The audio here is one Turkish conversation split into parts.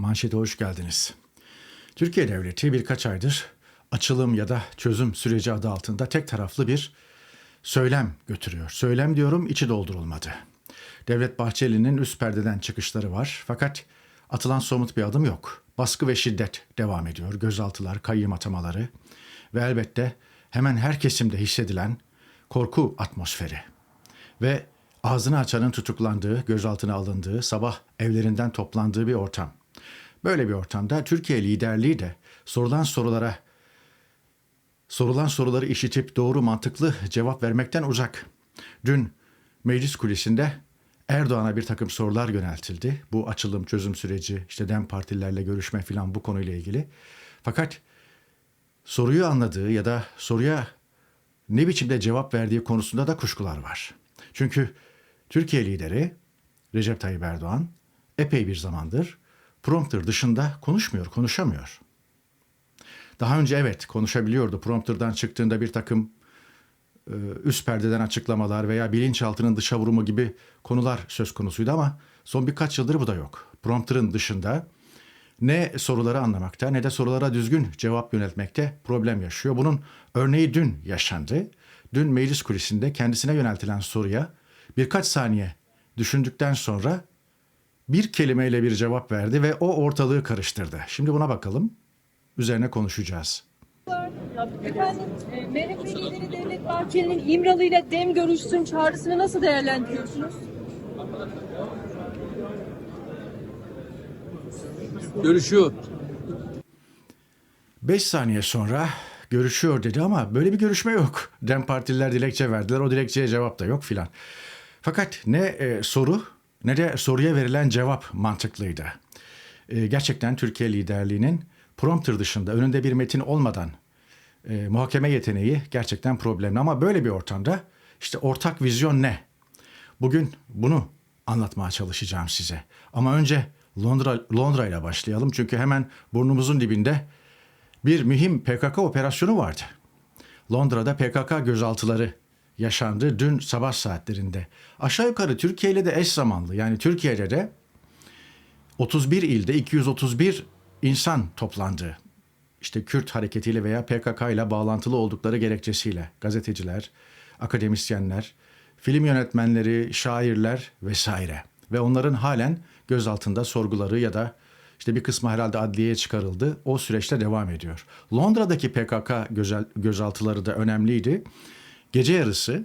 Manşete hoş geldiniz. Türkiye Devleti birkaç aydır açılım ya da çözüm süreci adı altında tek taraflı bir söylem götürüyor. Söylem diyorum içi doldurulmadı. Devlet Bahçeli'nin üst perdeden çıkışları var fakat atılan somut bir adım yok. Baskı ve şiddet devam ediyor. Gözaltılar, kayyım atamaları ve elbette hemen her kesimde hissedilen korku atmosferi ve ağzını açanın tutuklandığı, gözaltına alındığı, sabah evlerinden toplandığı bir ortam. Böyle bir ortamda Türkiye liderliği de sorulan sorulara sorulan soruları işitip doğru mantıklı cevap vermekten uzak. Dün meclis kulisinde Erdoğan'a bir takım sorular yöneltildi. Bu açılım çözüm süreci, işte dem partililerle görüşme filan bu konuyla ilgili. Fakat soruyu anladığı ya da soruya ne biçimde cevap verdiği konusunda da kuşkular var. Çünkü Türkiye lideri Recep Tayyip Erdoğan epey bir zamandır prompter dışında konuşmuyor, konuşamıyor. Daha önce evet konuşabiliyordu. Prompterdan çıktığında bir takım e, üst perdeden açıklamalar veya bilinçaltının dışa vurumu gibi konular söz konusuydu ama son birkaç yıldır bu da yok. Prompterın dışında ne soruları anlamakta ne de sorulara düzgün cevap yöneltmekte problem yaşıyor. Bunun örneği dün yaşandı. Dün meclis kulisinde kendisine yöneltilen soruya birkaç saniye düşündükten sonra bir kelimeyle bir cevap verdi ve o ortalığı karıştırdı. Şimdi buna bakalım. Üzerine konuşacağız. Efendim, e, MHP lideri Devlet Bahçeli'nin İmralı ile dem görüşsün çağrısını nasıl değerlendiriyorsunuz? Görüşüyor. 5 saniye sonra görüşüyor dedi ama böyle bir görüşme yok. Dem partililer dilekçe verdiler. O dilekçeye cevap da yok filan. Fakat ne e, soru ne de soruya verilen cevap mantıklıydı. E, gerçekten Türkiye liderliğinin prompter dışında önünde bir metin olmadan e, muhakeme yeteneği gerçekten problemli. Ama böyle bir ortamda işte ortak vizyon ne? Bugün bunu anlatmaya çalışacağım size. Ama önce Londra Londra ile başlayalım çünkü hemen burnumuzun dibinde bir mühim PKK operasyonu vardı. Londra'da PKK gözaltıları yaşandı dün sabah saatlerinde. Aşağı yukarı Türkiye ile de eş zamanlı. Yani Türkiye'de de 31 ilde 231 insan toplandı. İşte Kürt hareketiyle veya PKK ile bağlantılı oldukları gerekçesiyle gazeteciler, akademisyenler, film yönetmenleri, şairler vesaire ve onların halen gözaltında sorguları ya da işte bir kısmı herhalde adliyeye çıkarıldı. O süreçte devam ediyor. Londra'daki PKK gözaltıları da önemliydi. Gece yarısı,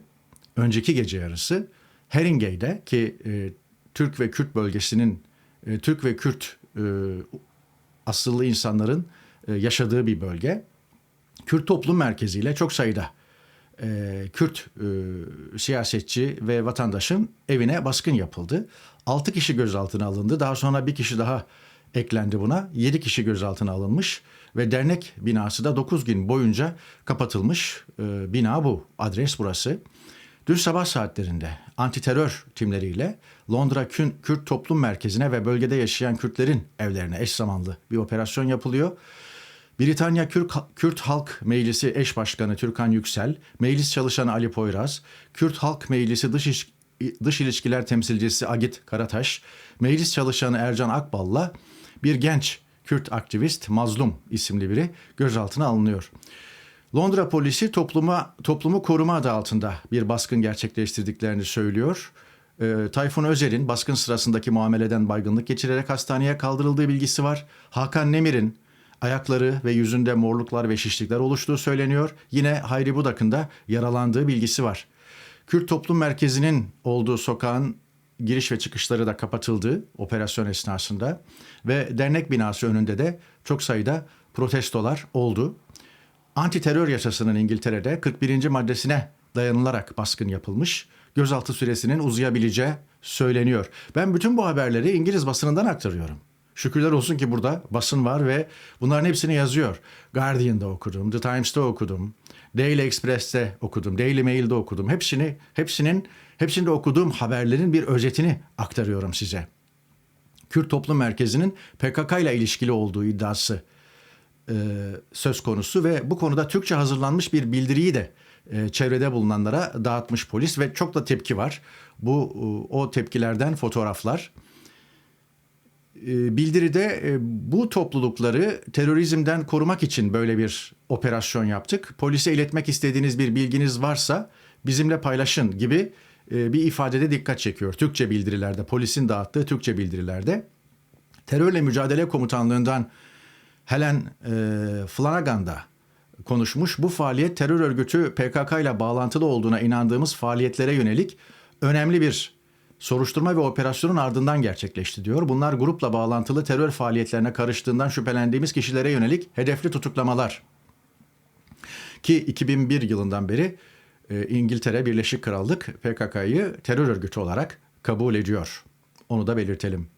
önceki gece yarısı Haringey'de ki e, Türk ve Kürt bölgesinin e, Türk ve Kürt e, asıllı insanların e, yaşadığı bir bölge. Kürt toplum merkeziyle çok sayıda e, Kürt e, siyasetçi ve vatandaşın evine baskın yapıldı. 6 kişi gözaltına alındı. Daha sonra bir kişi daha eklendi buna. 7 kişi gözaltına alınmış ve dernek binası da 9 gün boyunca kapatılmış. E, bina bu. Adres burası. Dün sabah saatlerinde antiterör timleriyle Londra Kürt Toplum Merkezi'ne ve bölgede yaşayan Kürtlerin evlerine eş zamanlı bir operasyon yapılıyor. Britanya Kürt, Kürt Halk Meclisi eş başkanı Türkan Yüksel, meclis çalışanı Ali Poyraz, Kürt Halk Meclisi dış, dış ilişkiler temsilcisi Agit Karataş, meclis çalışanı Ercan Akbal'la bir genç Kürt aktivist Mazlum isimli biri gözaltına alınıyor. Londra polisi topluma toplumu koruma adı altında bir baskın gerçekleştirdiklerini söylüyor. Ee, Tayfun Özer'in baskın sırasındaki muameleden baygınlık geçirerek hastaneye kaldırıldığı bilgisi var. Hakan Nemir'in ayakları ve yüzünde morluklar ve şişlikler oluştuğu söyleniyor. Yine Hayri Budak'ın da yaralandığı bilgisi var. Kürt Toplum Merkezi'nin olduğu sokağın giriş ve çıkışları da kapatıldı operasyon esnasında ve dernek binası önünde de çok sayıda protestolar oldu. Anti terör yasasının İngiltere'de 41. maddesine dayanılarak baskın yapılmış. Gözaltı süresinin uzayabileceği söyleniyor. Ben bütün bu haberleri İngiliz basınından aktarıyorum. Şükürler olsun ki burada basın var ve bunların hepsini yazıyor. Guardian'da okudum, The Times'ta okudum, Daily Express'te okudum, Daily Mail'de okudum. Hepsini, hepsinin, hepsinde okuduğum haberlerin bir özetini aktarıyorum size. Kürt Toplum Merkezi'nin PKK ile ilişkili olduğu iddiası e, söz konusu ve bu konuda Türkçe hazırlanmış bir bildiriyi de e, çevrede bulunanlara dağıtmış polis ve çok da tepki var. Bu e, o tepkilerden fotoğraflar. E, Bildiride e, bu toplulukları terörizmden korumak için böyle bir operasyon yaptık. Polise iletmek istediğiniz bir bilginiz varsa bizimle paylaşın gibi e, bir ifadede dikkat çekiyor. Türkçe bildirilerde, polisin dağıttığı Türkçe bildirilerde. Terörle Mücadele Komutanlığından Helen e, Flanagan da konuşmuş. Bu faaliyet terör örgütü PKK ile bağlantılı olduğuna inandığımız faaliyetlere yönelik önemli bir soruşturma ve operasyonun ardından gerçekleşti diyor. Bunlar grupla bağlantılı terör faaliyetlerine karıştığından şüphelendiğimiz kişilere yönelik hedefli tutuklamalar. Ki 2001 yılından beri e, İngiltere Birleşik Krallık PKK'yı terör örgütü olarak kabul ediyor. Onu da belirtelim.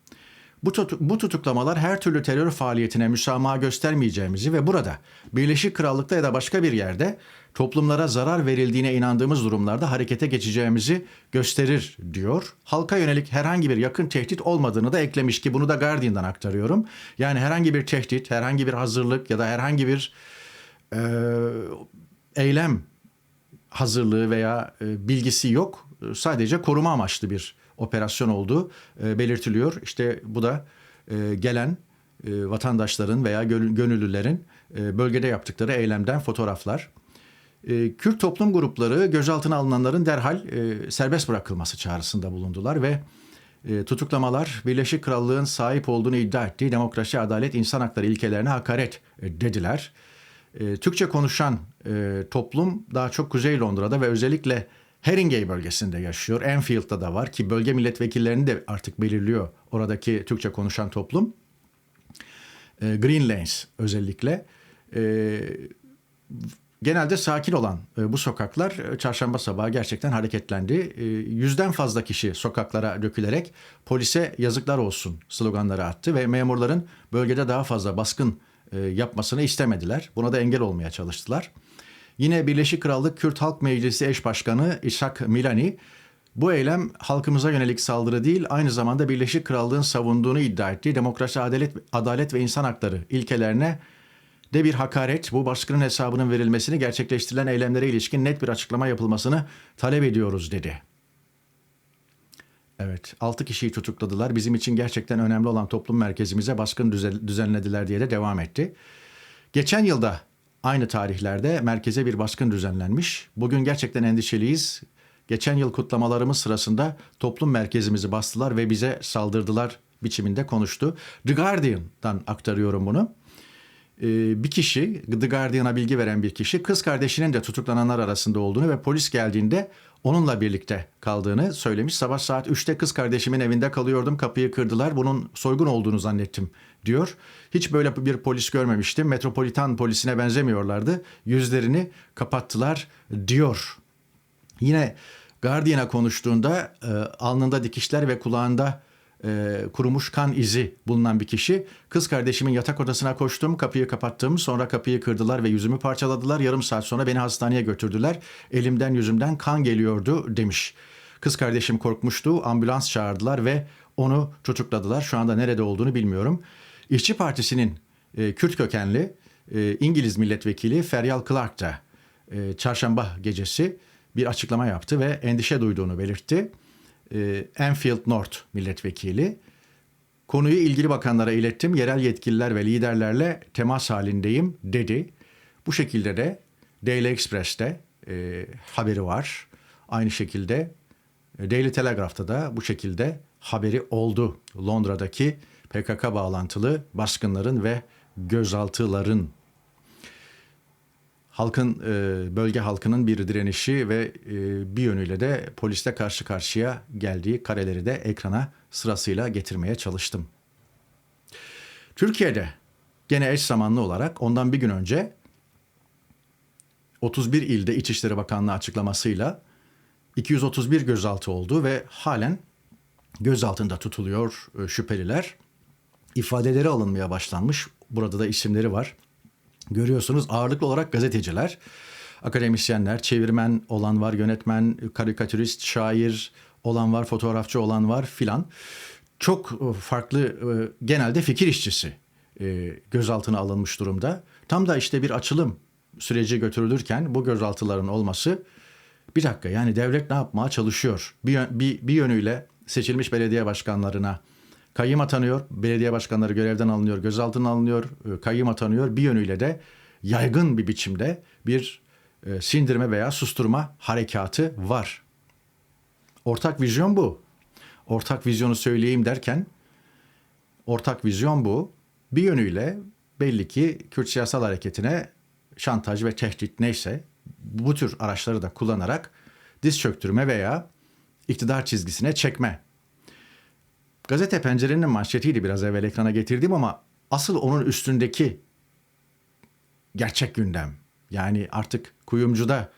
Bu, tut- bu tutuklamalar her türlü terör faaliyetine müsamaha göstermeyeceğimizi ve burada Birleşik Krallık'ta ya da başka bir yerde toplumlara zarar verildiğine inandığımız durumlarda harekete geçeceğimizi gösterir diyor. Halka yönelik herhangi bir yakın tehdit olmadığını da eklemiş ki bunu da Guardian'dan aktarıyorum. Yani herhangi bir tehdit, herhangi bir hazırlık ya da herhangi bir e, eylem hazırlığı veya e, bilgisi yok. Sadece koruma amaçlı bir operasyon olduğu e, belirtiliyor. İşte bu da e, gelen e, vatandaşların veya gönül- gönüllülerin e, bölgede yaptıkları eylemden fotoğraflar. E, Kürt toplum grupları gözaltına alınanların derhal e, serbest bırakılması çağrısında bulundular ve e, tutuklamalar Birleşik Krallığın sahip olduğunu iddia ettiği demokrasi, adalet, insan hakları ilkelerine hakaret e, dediler. E, Türkçe konuşan e, toplum daha çok Kuzey Londra'da ve özellikle Haringey bölgesinde yaşıyor. Enfield'da da var ki bölge milletvekillerini de artık belirliyor oradaki Türkçe konuşan toplum. E, Green Lanes özellikle. E, genelde sakin olan e, bu sokaklar e, çarşamba sabahı gerçekten hareketlendi. E, yüzden fazla kişi sokaklara dökülerek polise yazıklar olsun sloganları attı ve memurların bölgede daha fazla baskın e, yapmasını istemediler. Buna da engel olmaya çalıştılar. Yine Birleşik Krallık Kürt Halk Meclisi eş başkanı İshak Milani bu eylem halkımıza yönelik saldırı değil, aynı zamanda Birleşik Krallığın savunduğunu iddia ettiği demokrasi, adalet, adalet ve insan hakları ilkelerine de bir hakaret, bu baskının hesabının verilmesini gerçekleştirilen eylemlere ilişkin net bir açıklama yapılmasını talep ediyoruz dedi. Evet, 6 kişiyi tutukladılar. Bizim için gerçekten önemli olan toplum merkezimize baskın düze- düzenlediler diye de devam etti. Geçen yılda aynı tarihlerde merkeze bir baskın düzenlenmiş. Bugün gerçekten endişeliyiz. Geçen yıl kutlamalarımız sırasında toplum merkezimizi bastılar ve bize saldırdılar biçiminde konuştu. The Guardian'dan aktarıyorum bunu. Ee, bir kişi, The Guardian'a bilgi veren bir kişi kız kardeşinin de tutuklananlar arasında olduğunu ve polis geldiğinde onunla birlikte kaldığını söylemiş. Sabah saat 3'te kız kardeşimin evinde kalıyordum. Kapıyı kırdılar. Bunun soygun olduğunu zannettim diyor. Hiç böyle bir polis görmemiştim. Metropolitan polisine benzemiyorlardı. Yüzlerini kapattılar diyor. Yine Guardian'a konuştuğunda e, alnında dikişler ve kulağında e, kurumuş kan izi bulunan bir kişi kız kardeşimin yatak odasına koştum kapıyı kapattım sonra kapıyı kırdılar ve yüzümü parçaladılar yarım saat sonra beni hastaneye götürdüler elimden yüzümden kan geliyordu demiş. Kız kardeşim korkmuştu ambulans çağırdılar ve onu tutukladılar şu anda nerede olduğunu bilmiyorum. İşçi Partisi'nin e, Kürt kökenli e, İngiliz milletvekili Feryal Clark da e, çarşamba gecesi bir açıklama yaptı ve endişe duyduğunu belirtti. E, Enfield North milletvekili konuyu ilgili bakanlara ilettim. Yerel yetkililer ve liderlerle temas halindeyim dedi. Bu şekilde de Daily Express'te e, haberi var. Aynı şekilde e, Daily Telegraph'ta da bu şekilde haberi oldu. Londra'daki PKK bağlantılı baskınların ve gözaltıların halkın e, bölge halkının bir direnişi ve e, bir yönüyle de polisle karşı karşıya geldiği kareleri de ekrana sırasıyla getirmeye çalıştım. Türkiye'de gene eş zamanlı olarak ondan bir gün önce 31 ilde İçişleri Bakanlığı açıklamasıyla 231 gözaltı oldu ve halen gözaltında tutuluyor e, şüpheliler. İfadeleri alınmaya başlanmış. Burada da isimleri var. Görüyorsunuz ağırlıklı olarak gazeteciler, akademisyenler, çevirmen olan var, yönetmen, karikatürist, şair olan var, fotoğrafçı olan var filan. Çok e, farklı e, genelde fikir işçisi e, gözaltına alınmış durumda. Tam da işte bir açılım süreci götürülürken bu gözaltıların olması bir dakika yani devlet ne yapmaya çalışıyor? Bir, bir, bir yönüyle seçilmiş belediye başkanlarına Kayyım atanıyor, belediye başkanları görevden alınıyor, gözaltına alınıyor, e, kayyım atanıyor. Bir yönüyle de yaygın bir biçimde bir e, sindirme veya susturma harekatı var. Ortak vizyon bu. Ortak vizyonu söyleyeyim derken ortak vizyon bu. Bir yönüyle belli ki Kürt siyasal hareketine şantaj ve tehdit neyse bu tür araçları da kullanarak diz çöktürme veya iktidar çizgisine çekme. Gazete pencerenin manşetiydi biraz evvel ekrana getirdiğim ama asıl onun üstündeki gerçek gündem. Yani artık kuyumcuda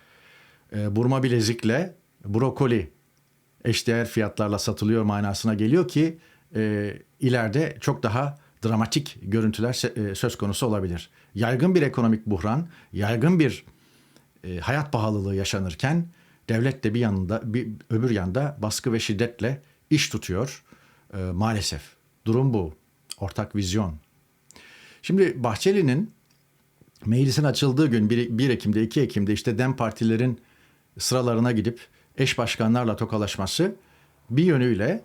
e, burma bilezikle brokoli eşdeğer fiyatlarla satılıyor manasına geliyor ki e, ileride çok daha dramatik görüntüler e, söz konusu olabilir. Yaygın bir ekonomik buhran, yaygın bir e, hayat pahalılığı yaşanırken devlet de bir yanında bir öbür yanda baskı ve şiddetle iş tutuyor. E, maalesef durum bu. Ortak vizyon. Şimdi Bahçeli'nin meclisin açıldığı gün 1, 1 Ekim'de 2 Ekim'de işte DEM partilerin sıralarına gidip eş başkanlarla tokalaşması bir yönüyle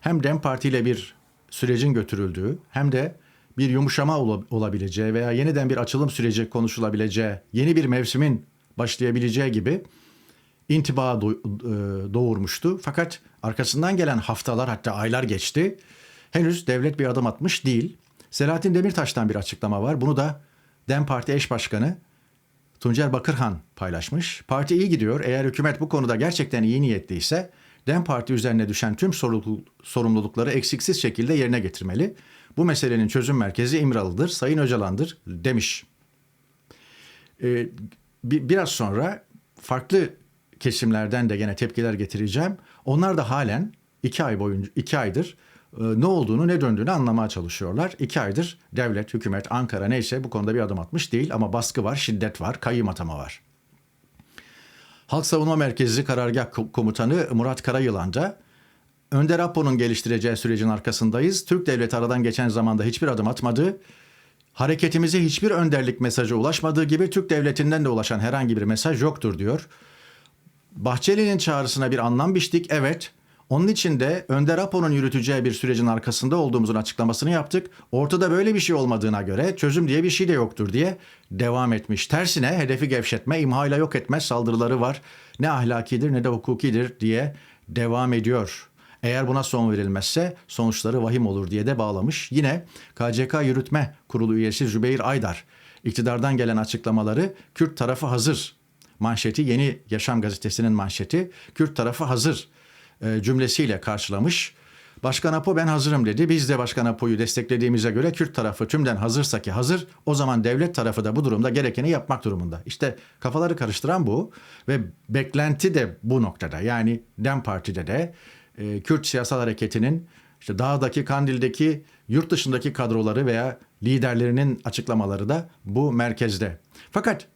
hem DEM Parti bir sürecin götürüldüğü hem de bir yumuşama ola- olabileceği veya yeniden bir açılım süreci konuşulabileceği, yeni bir mevsimin başlayabileceği gibi intiba e, doğurmuştu. Fakat arkasından gelen haftalar hatta aylar geçti. Henüz devlet bir adım atmış değil. Selahattin Demirtaş'tan bir açıklama var. Bunu da DEM Parti eş başkanı Tuncer Bakırhan paylaşmış. Parti iyi gidiyor. Eğer hükümet bu konuda gerçekten iyi niyetliyse DEM Parti üzerine düşen tüm sorumlu- sorumlulukları eksiksiz şekilde yerine getirmeli. Bu meselenin çözüm merkezi İmralı'dır, Sayın Öcalan'dır demiş. Ee, bi- biraz sonra farklı kesimlerden de gene tepkiler getireceğim. Onlar da halen iki ay boyunca iki aydır e, ne olduğunu ne döndüğünü anlamaya çalışıyorlar. İki aydır devlet, hükümet, Ankara neyse bu konuda bir adım atmış değil ama baskı var, şiddet var, kayyım atama var. Halk Savunma Merkezi Karargah Ko- Komutanı Murat Karayılan da Önder Apo'nun geliştireceği sürecin arkasındayız. Türk devleti aradan geçen zamanda hiçbir adım atmadı. Hareketimize hiçbir önderlik mesajı ulaşmadığı gibi Türk devletinden de ulaşan herhangi bir mesaj yoktur diyor. Bahçeli'nin çağrısına bir anlam biçtik. Evet. Onun için de Önder Apo'nun yürüteceği bir sürecin arkasında olduğumuzun açıklamasını yaptık. Ortada böyle bir şey olmadığına göre çözüm diye bir şey de yoktur diye devam etmiş. Tersine hedefi gevşetme, imhayla yok etme saldırıları var. Ne ahlakidir ne de hukukidir diye devam ediyor. Eğer buna son verilmezse sonuçları vahim olur diye de bağlamış. Yine KCK Yürütme Kurulu üyesi Zübeyir Aydar iktidardan gelen açıklamaları Kürt tarafı hazır manşeti Yeni Yaşam gazetesinin manşeti Kürt tarafı hazır e, cümlesiyle karşılamış. Başkan Apo ben hazırım dedi. Biz de Başkan Apo'yu desteklediğimize göre Kürt tarafı tümden hazırsa ki hazır o zaman devlet tarafı da bu durumda gerekeni yapmak durumunda. İşte kafaları karıştıran bu ve beklenti de bu noktada. Yani DEM Parti'de de e, Kürt siyasal hareketinin işte dağdaki, Kandil'deki, yurt dışındaki kadroları veya liderlerinin açıklamaları da bu merkezde. Fakat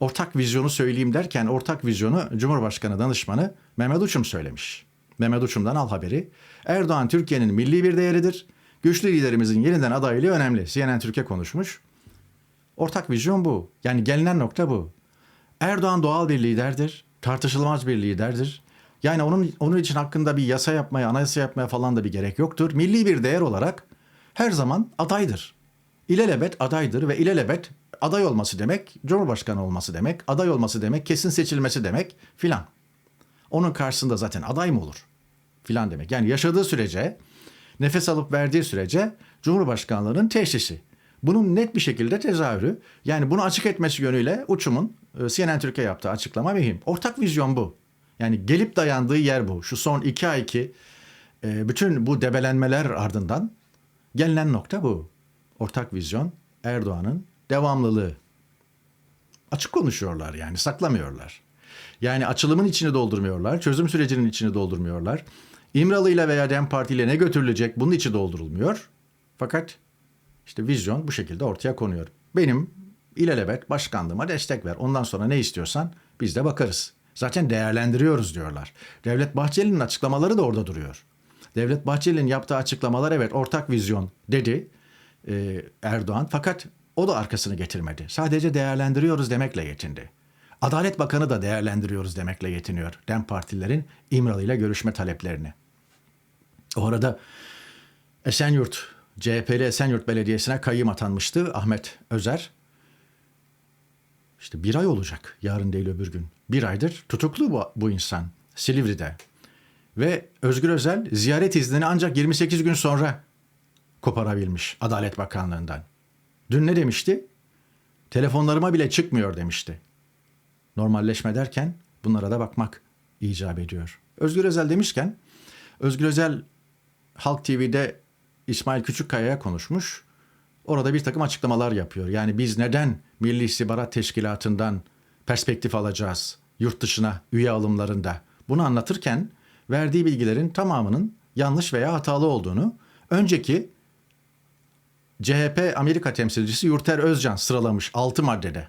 ortak vizyonu söyleyeyim derken ortak vizyonu Cumhurbaşkanı danışmanı Mehmet Uçum söylemiş. Mehmet Uçum'dan al haberi. Erdoğan Türkiye'nin milli bir değeridir. Güçlü liderimizin yeniden adaylığı önemli. CNN Türkiye konuşmuş. Ortak vizyon bu. Yani gelinen nokta bu. Erdoğan doğal bir liderdir. Tartışılmaz bir liderdir. Yani onun onun için hakkında bir yasa yapmaya, anayasa yapmaya falan da bir gerek yoktur. Milli bir değer olarak her zaman adaydır. İlelebet adaydır ve ilelebet aday olması demek, cumhurbaşkanı olması demek, aday olması demek, kesin seçilmesi demek filan. Onun karşısında zaten aday mı olur? Filan demek. Yani yaşadığı sürece, nefes alıp verdiği sürece Cumhurbaşkanlığının teşhisi. Bunun net bir şekilde tezahürü. Yani bunu açık etmesi yönüyle Uçum'un e, CNN Türkiye yaptığı açıklama mühim. Ortak vizyon bu. Yani gelip dayandığı yer bu. Şu son iki ay ki e, bütün bu debelenmeler ardından gelinen nokta bu. Ortak vizyon Erdoğan'ın devamlılığı. Açık konuşuyorlar yani saklamıyorlar. Yani açılımın içini doldurmuyorlar, çözüm sürecinin içini doldurmuyorlar. İmralı ile veya DEM Parti ile ne götürülecek bunun içi doldurulmuyor. Fakat işte vizyon bu şekilde ortaya konuyor. Benim ilelebet başkanlığıma destek ver. Ondan sonra ne istiyorsan biz de bakarız. Zaten değerlendiriyoruz diyorlar. Devlet Bahçeli'nin açıklamaları da orada duruyor. Devlet Bahçeli'nin yaptığı açıklamalar evet ortak vizyon dedi e, Erdoğan. Fakat o da arkasını getirmedi. Sadece değerlendiriyoruz demekle yetindi. Adalet Bakanı da değerlendiriyoruz demekle yetiniyor. DEM partilerin İmralı ile görüşme taleplerini. O arada Esenyurt, CHP'li Esenyurt Belediyesi'ne kayyım atanmıştı Ahmet Özer. İşte bir ay olacak yarın değil öbür gün. Bir aydır tutuklu bu, bu insan Silivri'de. Ve Özgür Özel ziyaret iznini ancak 28 gün sonra koparabilmiş Adalet Bakanlığı'ndan. Dün ne demişti? Telefonlarıma bile çıkmıyor demişti. Normalleşme derken bunlara da bakmak icap ediyor. Özgür Özel demişken Özgür Özel Halk TV'de İsmail Küçükkaya'ya konuşmuş. Orada bir takım açıklamalar yapıyor. Yani biz neden Milli İstihbarat Teşkilatı'ndan perspektif alacağız yurt dışına üye alımlarında? Bunu anlatırken verdiği bilgilerin tamamının yanlış veya hatalı olduğunu önceki CHP Amerika temsilcisi Yurter Özcan sıralamış 6 maddede.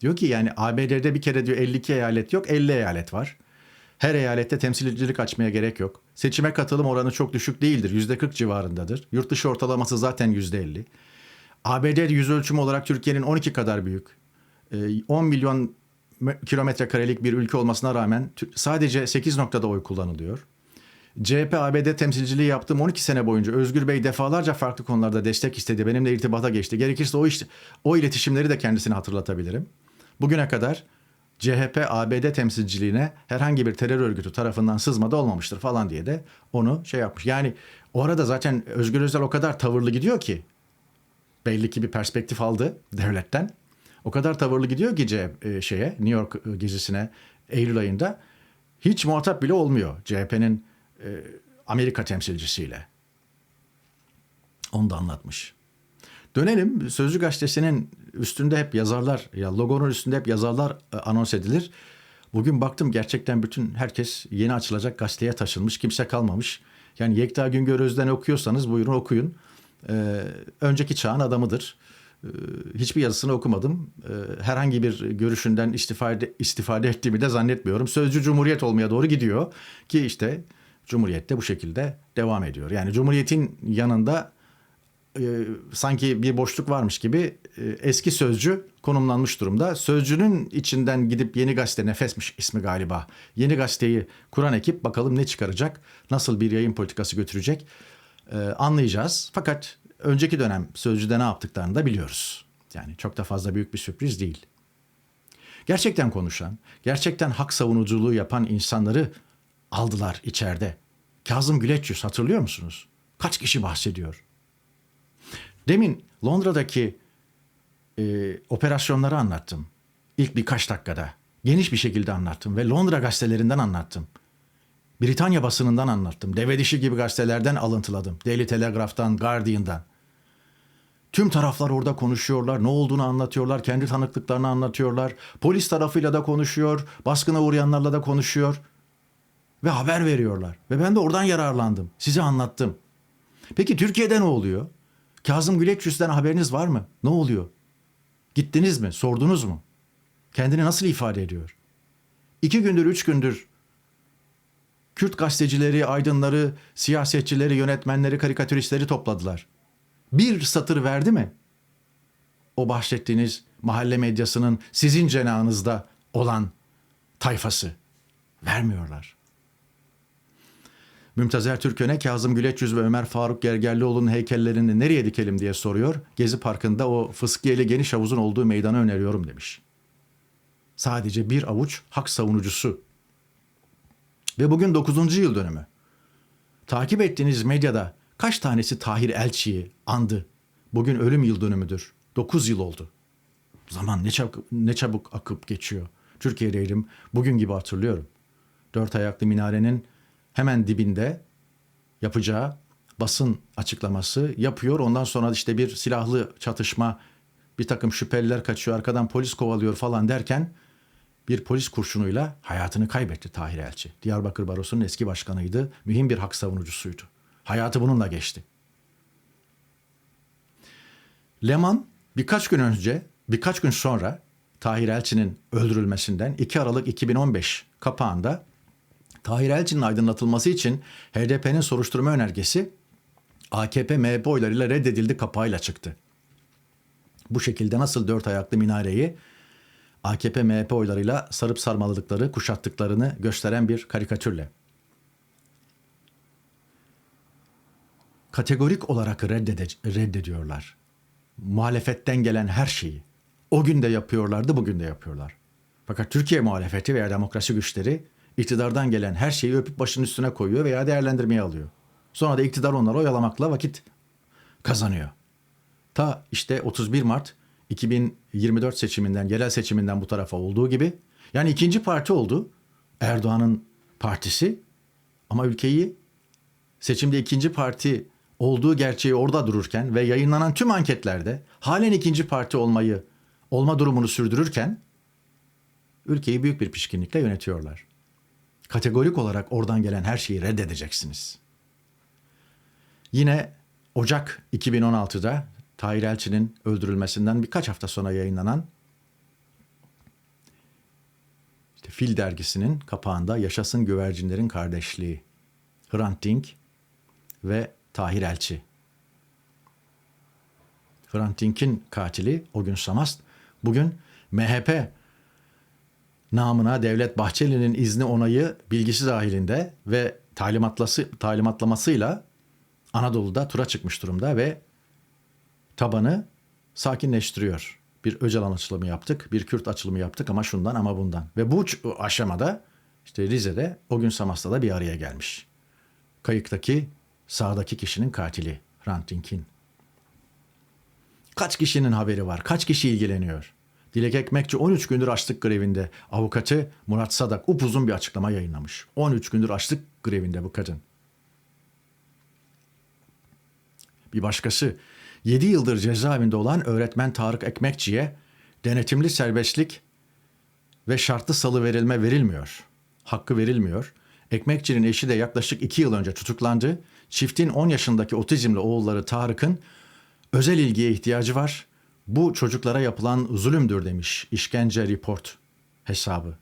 Diyor ki yani ABD'de bir kere diyor 52 eyalet yok 50 eyalet var. Her eyalette temsilcilik açmaya gerek yok. Seçime katılım oranı çok düşük değildir. %40 civarındadır. Yurt dışı ortalaması zaten %50. ABD yüz ölçümü olarak Türkiye'nin 12 kadar büyük. Ee, 10 milyon me- kilometre karelik bir ülke olmasına rağmen sadece 8 noktada oy kullanılıyor. CHP ABD temsilciliği yaptığım 12 sene boyunca Özgür Bey defalarca farklı konularda destek istedi. Benimle irtibata geçti. Gerekirse o iş, o iletişimleri de kendisine hatırlatabilirim. Bugüne kadar CHP ABD temsilciliğine herhangi bir terör örgütü tarafından sızmada olmamıştır falan diye de onu şey yapmış. Yani o arada zaten Özgür Özel o kadar tavırlı gidiyor ki belli ki bir perspektif aldı devletten. O kadar tavırlı gidiyor ki C- e, şeye New York e, gezisine Eylül ayında hiç muhatap bile olmuyor CHP'nin e, Amerika temsilcisiyle. Onu da anlatmış. Dönelim Sözcü Gazetesi'nin üstünde hep yazarlar ya logonun üstünde hep yazarlar e, anons edilir. Bugün baktım gerçekten bütün herkes yeni açılacak gazeteye taşınmış. Kimse kalmamış. Yani Yekta Güngör Özden okuyorsanız buyurun okuyun. Ee, önceki çağın adamıdır. Ee, hiçbir yazısını okumadım. Ee, herhangi bir görüşünden istifade, istifade ettiğimi de zannetmiyorum. Sözcü Cumhuriyet olmaya doğru gidiyor. Ki işte Cumhuriyet de bu şekilde devam ediyor. Yani Cumhuriyet'in yanında e, sanki bir boşluk varmış gibi e, eski sözcü konumlanmış durumda. Sözcünün içinden gidip yeni gazete Nefesmiş ismi galiba. Yeni gazeteyi kuran ekip bakalım ne çıkaracak, nasıl bir yayın politikası götürecek e, anlayacağız. Fakat önceki dönem sözcüde ne yaptıklarını da biliyoruz. Yani çok da fazla büyük bir sürpriz değil. Gerçekten konuşan, gerçekten hak savunuculuğu yapan insanları aldılar içeride. Kazım Güleç hatırlıyor musunuz? Kaç kişi bahsediyor? Demin Londra'daki e, operasyonları anlattım. İlk birkaç dakikada. Geniş bir şekilde anlattım ve Londra gazetelerinden anlattım. Britanya basınından anlattım. Deve dişi gibi gazetelerden alıntıladım. Daily Telegraph'tan, Guardian'dan. Tüm taraflar orada konuşuyorlar. Ne olduğunu anlatıyorlar. Kendi tanıklıklarını anlatıyorlar. Polis tarafıyla da konuşuyor. Baskına uğrayanlarla da konuşuyor. Ve haber veriyorlar. Ve ben de oradan yararlandım. Size anlattım. Peki Türkiye'de ne oluyor? Kazım Güleçyüz'den haberiniz var mı? Ne oluyor? Gittiniz mi? Sordunuz mu? Kendini nasıl ifade ediyor? İki gündür, üç gündür Kürt gazetecileri, aydınları, siyasetçileri, yönetmenleri, karikatüristleri topladılar. Bir satır verdi mi? O bahsettiğiniz mahalle medyasının sizin cenahınızda olan tayfası vermiyorlar. Mümtaz Ertürkön'e Kazım Güleçyüz ve Ömer Faruk Gergerlioğlu'nun heykellerini nereye dikelim diye soruyor. Gezi Parkı'nda o fıskiyeli geniş havuzun olduğu meydanı öneriyorum demiş. Sadece bir avuç hak savunucusu. Ve bugün 9. yıl dönümü. Takip ettiğiniz medyada kaç tanesi Tahir Elçi'yi andı? Bugün ölüm yıl dönümüdür. 9 yıl oldu. Zaman ne çabuk, ne çabuk akıp geçiyor. Türkiye'deydim. Bugün gibi hatırlıyorum. Dört ayaklı minarenin hemen dibinde yapacağı basın açıklaması yapıyor. Ondan sonra işte bir silahlı çatışma, bir takım şüpheliler kaçıyor, arkadan polis kovalıyor falan derken bir polis kurşunuyla hayatını kaybetti Tahir Elçi. Diyarbakır Barosu'nun eski başkanıydı, mühim bir hak savunucusuydu. Hayatı bununla geçti. Leman birkaç gün önce, birkaç gün sonra Tahir Elçi'nin öldürülmesinden 2 Aralık 2015 kapağında Tahir Elçi'nin aydınlatılması için HDP'nin soruşturma önergesi AKP MHP oylarıyla reddedildi kapağıyla çıktı. Bu şekilde nasıl dört ayaklı minareyi AKP MHP oylarıyla sarıp sarmaladıkları, kuşattıklarını gösteren bir karikatürle. kategorik olarak reddede- reddediyorlar. Muhalefetten gelen her şeyi. O gün de yapıyorlardı, bugün de yapıyorlar. Fakat Türkiye muhalefeti veya demokrasi güçleri iktidardan gelen her şeyi öpüp başının üstüne koyuyor veya değerlendirmeye alıyor. Sonra da iktidar onları oyalamakla vakit kazanıyor. Ta işte 31 Mart 2024 seçiminden, yerel seçiminden bu tarafa olduğu gibi yani ikinci parti oldu Erdoğan'ın partisi ama ülkeyi seçimde ikinci parti olduğu gerçeği orada dururken ve yayınlanan tüm anketlerde halen ikinci parti olmayı olma durumunu sürdürürken ülkeyi büyük bir pişkinlikle yönetiyorlar. Kategorik olarak oradan gelen her şeyi reddedeceksiniz. Yine Ocak 2016'da Tahir Elçi'nin öldürülmesinden birkaç hafta sonra yayınlanan işte Fil dergisinin kapağında Yaşasın Güvercinlerin Kardeşliği Hrant Dink ve Tahir Elçi. Hrant Dink'in katili o gün Samast bugün MHP namına Devlet Bahçeli'nin izni onayı bilgisi dahilinde ve talimatlası, talimatlamasıyla Anadolu'da tura çıkmış durumda ve tabanı sakinleştiriyor. Bir Öcalan açılımı yaptık, bir Kürt açılımı yaptık ama şundan ama bundan. Ve bu aşamada işte Rize'de o gün Samas'ta da bir araya gelmiş. Kayıktaki sağdaki kişinin katili Hrant Dink'in. Kaç kişinin haberi var? Kaç kişi ilgileniyor? Dilek Ekmekçi 13 gündür açlık grevinde. Avukatı Murat Sadak upuzun bir açıklama yayınlamış. 13 gündür açlık grevinde bu kadın. Bir başkası 7 yıldır cezaevinde olan öğretmen Tarık Ekmekçi'ye denetimli serbestlik ve şartlı salı verilme verilmiyor. Hakkı verilmiyor. Ekmekçi'nin eşi de yaklaşık 2 yıl önce tutuklandı. Çiftin 10 yaşındaki otizmli oğulları Tarık'ın özel ilgiye ihtiyacı var. Bu çocuklara yapılan zulümdür demiş işkence report hesabı.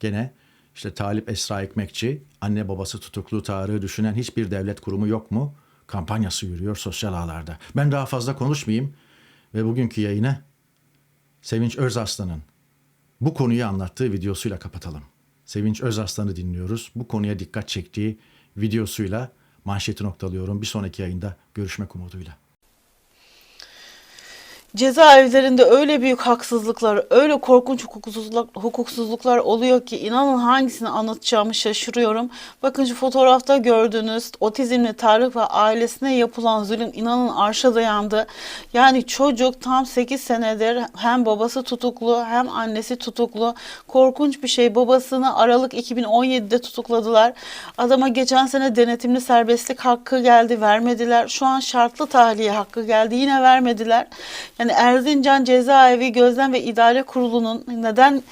Gene işte Talip Esra Ekmekçi, anne babası tutuklu Tarık'ı düşünen hiçbir devlet kurumu yok mu? Kampanyası yürüyor sosyal ağlarda. Ben daha fazla konuşmayayım ve bugünkü yayını Sevinç Özarslan'ın bu konuyu anlattığı videosuyla kapatalım. Sevinç Özarslan'ı dinliyoruz. Bu konuya dikkat çektiği videosuyla manşeti noktalıyorum. Bir sonraki yayında görüşmek umuduyla. Cezaevlerinde öyle büyük haksızlıklar, öyle korkunç hukuksuzluklar, hukuksuzluklar oluyor ki inanın hangisini anlatacağımı şaşırıyorum. Bakın şu fotoğrafta gördüğünüz otizmli Tarık ve ailesine yapılan zulüm inanın arşa dayandı. Yani çocuk tam 8 senedir hem babası tutuklu hem annesi tutuklu. Korkunç bir şey. Babasını Aralık 2017'de tutukladılar. Adama geçen sene denetimli serbestlik hakkı geldi, vermediler. Şu an şartlı tahliye hakkı geldi, yine vermediler. Yani Erzincan Cezaevi Gözlem ve İdare Kurulu'nun neden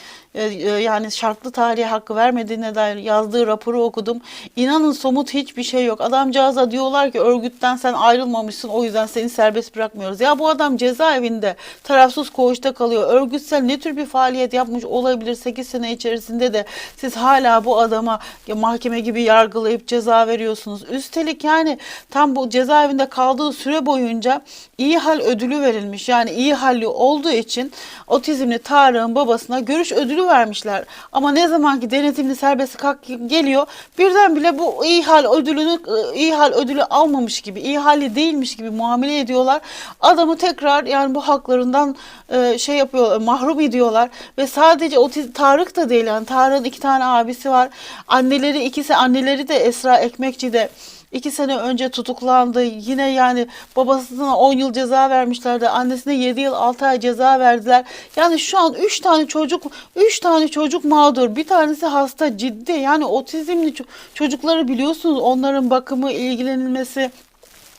yani şartlı tahliye hakkı vermediğine dair yazdığı raporu okudum. İnanın somut hiçbir şey yok. Adamcağıza diyorlar ki örgütten sen ayrılmamışsın o yüzden seni serbest bırakmıyoruz. Ya bu adam cezaevinde tarafsız koğuşta kalıyor. Örgütsel ne tür bir faaliyet yapmış olabilir 8 sene içerisinde de siz hala bu adama mahkeme gibi yargılayıp ceza veriyorsunuz. Üstelik yani tam bu cezaevinde kaldığı süre boyunca iyi hal ödülü verilmiş. Yani iyi halli olduğu için otizmli Tarık'ın babasına görüş ödülü vermişler. Ama ne zaman ki denetimli serbestlik hakkı geliyor birdenbire bu iyi hal ödülünü iyi hal ödülü almamış gibi, iyi halli değilmiş gibi muamele ediyorlar. Adamı tekrar yani bu haklarından e, şey yapıyor, mahrum ediyorlar ve sadece otiz Tarık da değil yani Tarık'ın iki tane abisi var. Anneleri ikisi anneleri de Esra Ekmekçi de İki sene önce tutuklandı. Yine yani babasına 10 yıl ceza vermişlerdi. Annesine 7 yıl 6 ay ceza verdiler. Yani şu an 3 tane çocuk 3 tane çocuk mağdur. Bir tanesi hasta ciddi. Yani otizmli ço- çocukları biliyorsunuz onların bakımı, ilgilenilmesi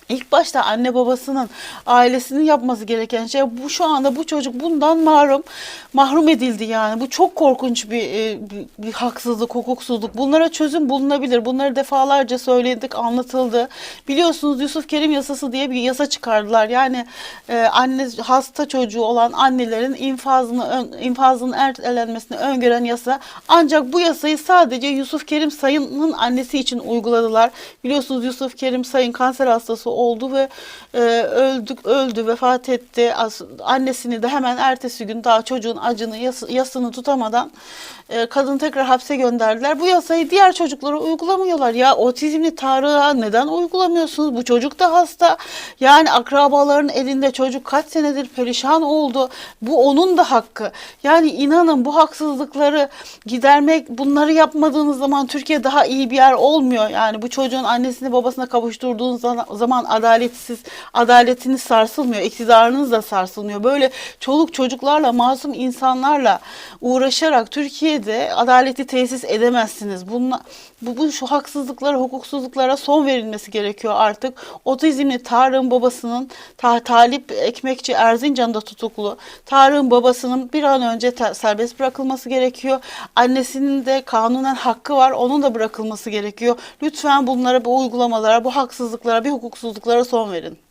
İlk başta anne babasının ailesinin yapması gereken şey bu şu anda bu çocuk bundan mahrum mahrum edildi yani. Bu çok korkunç bir, e, bir, bir haksızlık hukuksuzluk. Bunlara çözüm bulunabilir. Bunları defalarca söyledik anlatıldı. Biliyorsunuz Yusuf Kerim yasası diye bir yasa çıkardılar. Yani e, anne hasta çocuğu olan annelerin infazını ön- infazının ertelenmesini öngören yasa. Ancak bu yasayı sadece Yusuf Kerim Sayın'ın annesi için uyguladılar. Biliyorsunuz Yusuf Kerim Sayın kanser hastası oldu ve e, öldük öldü vefat etti. As- annesini de hemen ertesi gün daha çocuğun acını yas- yasını tutamadan e, kadını tekrar hapse gönderdiler. Bu yasayı diğer çocuklara uygulamıyorlar. Ya otizmli Tarık'a neden uygulamıyorsunuz? Bu çocuk da hasta. Yani akrabaların elinde çocuk kaç senedir perişan oldu. Bu onun da hakkı. Yani inanın bu haksızlıkları gidermek, bunları yapmadığınız zaman Türkiye daha iyi bir yer olmuyor. Yani bu çocuğun annesini babasına kavuşturduğunuz zaman, adaletsiz, adaletiniz sarsılmıyor, iktidarınız da sarsılmıyor. Böyle çoluk çocuklarla, masum insanlarla uğraşarak Türkiye'de adaleti tesis edemezsiniz. Bunla, bu, bu şu haksızlıklara, hukuksuzluklara son verilmesi gerekiyor artık. Otizmli Tarık'ın babasının ta, Talip Ekmekçi Erzincan'da tutuklu. Tarık'ın babasının bir an önce te- serbest bırakılması gerekiyor. Annesinin de kanunen hakkı var. Onun da bırakılması gerekiyor. Lütfen bunlara, bu uygulamalara, bu haksızlıklara, bir hukuksuzluklara son verin.